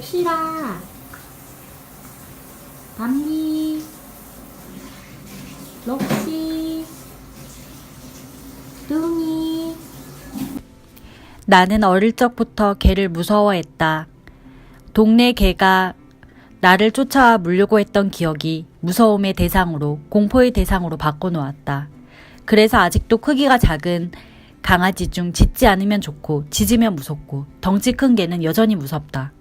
록시라 밤니 록시 뚱이 나는 어릴 적부터 개를 무서워했다. 동네 개가 나를 쫓아와 물려고 했던 기억이 무서움의 대상으로 공포의 대상으로 바꿔놓았다. 그래서 아직도 크기가 작은 강아지 중 짖지 않으면 좋고 짖으면 무섭고 덩치 큰 개는 여전히 무섭다.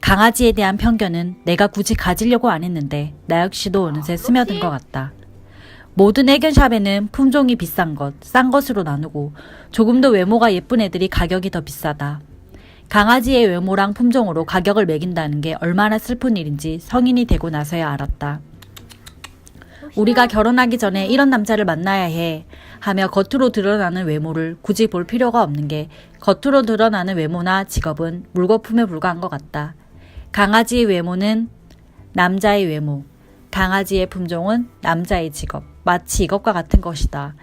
강아지에 대한 편견은 내가 굳이 가지려고 안 했는데 나 역시도 어느새 스며든 것 같다. 모든 애견샵에는 품종이 비싼 것, 싼 것으로 나누고 조금 더 외모가 예쁜 애들이 가격이 더 비싸다. 강아지의 외모랑 품종으로 가격을 매긴다는 게 얼마나 슬픈 일인지 성인이 되고 나서야 알았다. 우리가 결혼하기 전에 이런 남자를 만나야 해 하며 겉으로 드러나는 외모를 굳이 볼 필요가 없는 게 겉으로 드러나는 외모나 직업은 물거품에 불과한 것 같다. 강아지의 외모는 남자의 외모, 강아지의 품종은 남자의 직업, 마치 이것과 같은 것이다.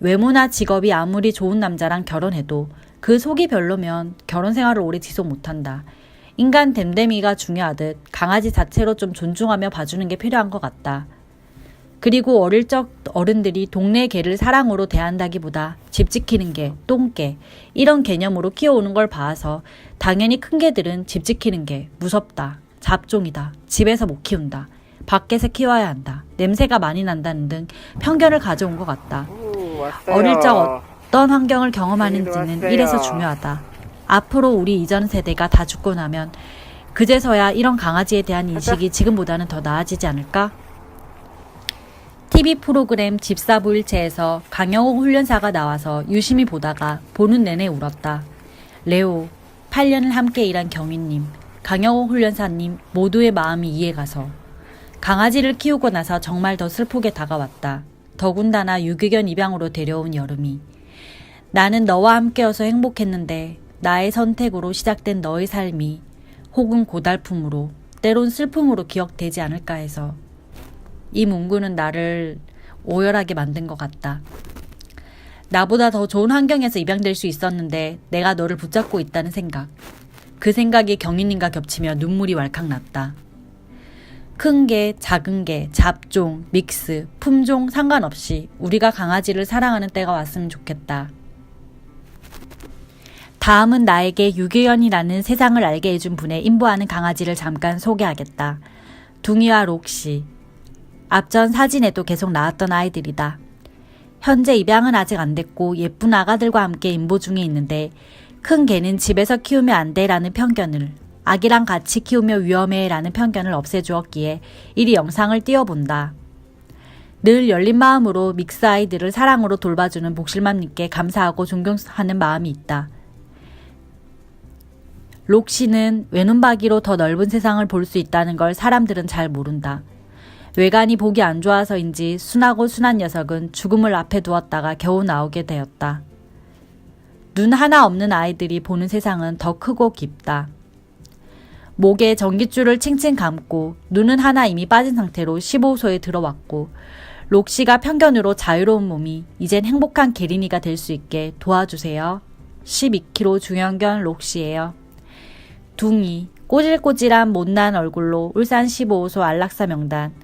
외모나 직업이 아무리 좋은 남자랑 결혼해도 그 속이 별로면 결혼 생활을 오래 지속 못한다. 인간 댐댐이가 중요하듯 강아지 자체로 좀 존중하며 봐주는 게 필요한 것 같다. 그리고 어릴 적 어른들이 동네 개를 사랑으로 대한다기보다 집 지키는 개, 똥개 이런 개념으로 키워오는 걸 봐서 당연히 큰 개들은 집 지키는 게 무섭다, 잡종이다, 집에서 못 키운다, 밖에서 키워야 한다, 냄새가 많이 난다는 등 편견을 가져온 것 같다. 오, 왔어요. 어릴 적 어떤 환경을 경험하는지는. 이래서 중요하다. 앞으로 우리 이전 세대가 다 죽고 나면 그제서야 이런 강아지에 대한 인식이 지금보다는 더 나아지지 않을까? TV 프로그램 집사부일체에서 강영호 훈련사가 나와서 유심히 보다가 보는 내내 울었다. 레오, 8년을 함께 일한 경위님, 강영호 훈련사님 모두의 마음이 이해가서 강아지를 키우고 나서 정말 더 슬프게 다가왔다. 더군다나 유기견 입양으로 데려온 여름이. 나는 너와 함께여서 행복했는데 나의 선택으로 시작된 너의 삶이 혹은 고달픔으로 때론 슬픔으로 기억되지 않을까 해서 이 문구는 나를 오열하게 만든 것 같다. 나보다 더 좋은 환경에서 입양될 수 있었는데 내가 너를 붙잡고 있다는 생각. 그 생각이 경인님과 겹치며 눈물이 왈칵 났다. 큰 개, 작은 개, 잡종, 믹스, 품종 상관없이 우리가 강아지를 사랑하는 때가 왔으면 좋겠다. 다음은 나에게 유기견이라는 세상을 알게 해준 분의 인보하는 강아지를 잠깐 소개하겠다. 둥이와 록시. 앞전 사진에도 계속 나왔던 아이들이다. 현재 입양은 아직 안 됐고 예쁜 아가들과 함께 인보 중에 있는데 큰 개는 집에서 키우면 안 돼라는 편견을 아기랑 같이 키우며 위험해라는 편견을 없애주었기에 이리 영상을 띄워본다. 늘 열린 마음으로 믹스 아이들을 사랑으로 돌봐주는 복실맘님께 감사하고 존경하는 마음이 있다. 록시는 외눈박이로 더 넓은 세상을 볼 수 있다는 걸 사람들은 잘 모른다. 외관이 보기 안 좋아서인지 순하고 순한 녀석은 죽음을 앞에 두었다가 겨우 나오게 되었다. 눈 하나 없는 아이들이 보는 세상은 더 크고 깊다. 목에 전깃줄을 칭칭 감고 눈은 하나 이미 빠진 상태로 15소에 들어왔고 록시가 편견으로 자유로운 몸이 이젠 행복한 게린이가 될 수 있게 도와주세요. 12kg 중형견 록시예요. 둥이 꼬질꼬질한 못난 얼굴로 울산 15호소 안락사 명단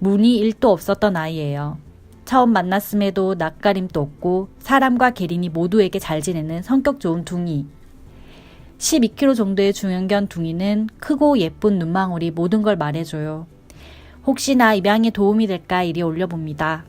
문이 1도 없었던 아이예요. 처음 만났음에도 낯가림도 없고 사람과 게린이 모두에게 잘 지내는 성격 좋은 둥이. 12kg 정도의 중형견 둥이는 크고 예쁜 눈망울이 모든 걸 말해줘요. 혹시나 입양에 도움이 될까 이리 올려봅니다.